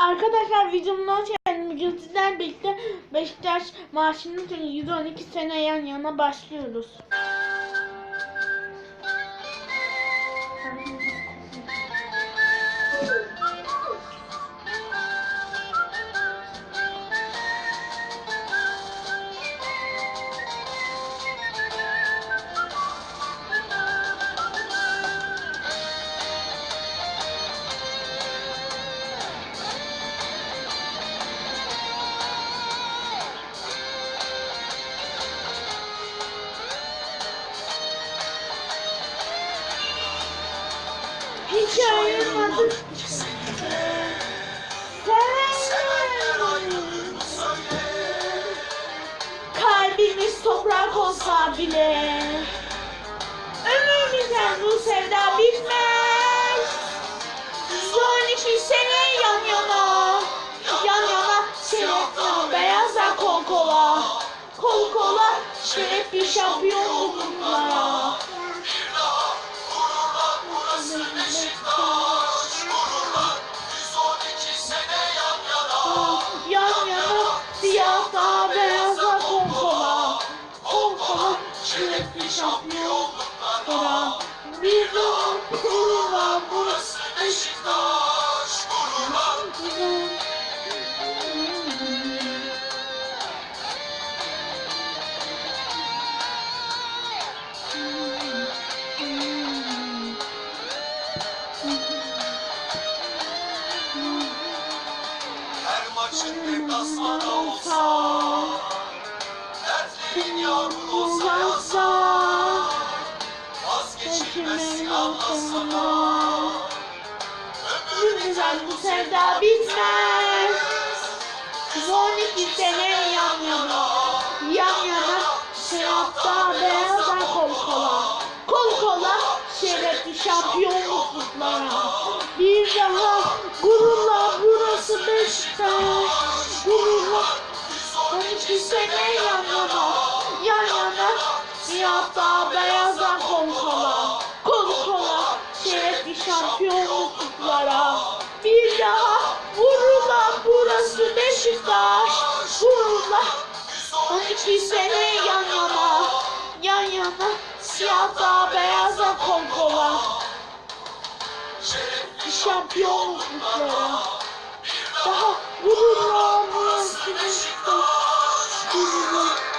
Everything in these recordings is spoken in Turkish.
Arkadaşlar videomun hoş geldiniz. Sizlerle birlikte Beşiktaş maaşının tüm 112 sene yan yana başlıyoruz. Hikayenin adı Kalbimiz toprak olsa bile. Ömrümüzden bu sevda bitmez. 112 sene yan yana. Yan yana şerefli beyazlar kol kola. Kol kola şerefli şampiyonluklara Yan şerefli şampiyonluklara Bir de var burası Beşiktaş Her maçın deplasmanı olsa Dertlerin yağmur olsa Olsa Ömür Güzel bu sevda bitmez. 112 sene yan yana Yan yana Şerafta beyazlar kol kola. Kol kola Şerefli şampiyonluklara. Bir daha gururla burası Beşiktaş. Gururla 12 sene yan yana Yan yana Siyahta beyazlar kol kola şampiyonluklara. Bir daha Vururla burası Beşiktaş. Vururla 12 sene yan yana. Yan yana. Siyahta beyazlar kol Şampiyonluklara. Daha vururla burası Beşiktaş. Vururla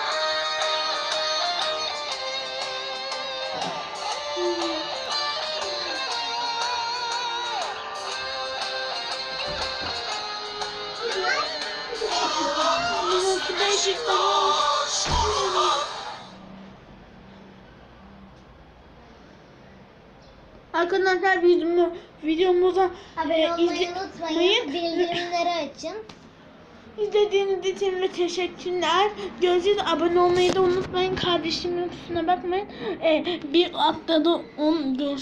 Burası Beşiktaş Arkadaşlar videomu, videomuza Abone e, olmayı izle- unutmayın. Bildirimleri açın. İzlediğiniz için de teşekkürler. Görüşürüz. Abone olmayı da unutmayın. Kardeşimin kusura bakmayın. E, bir atladı. On görüş.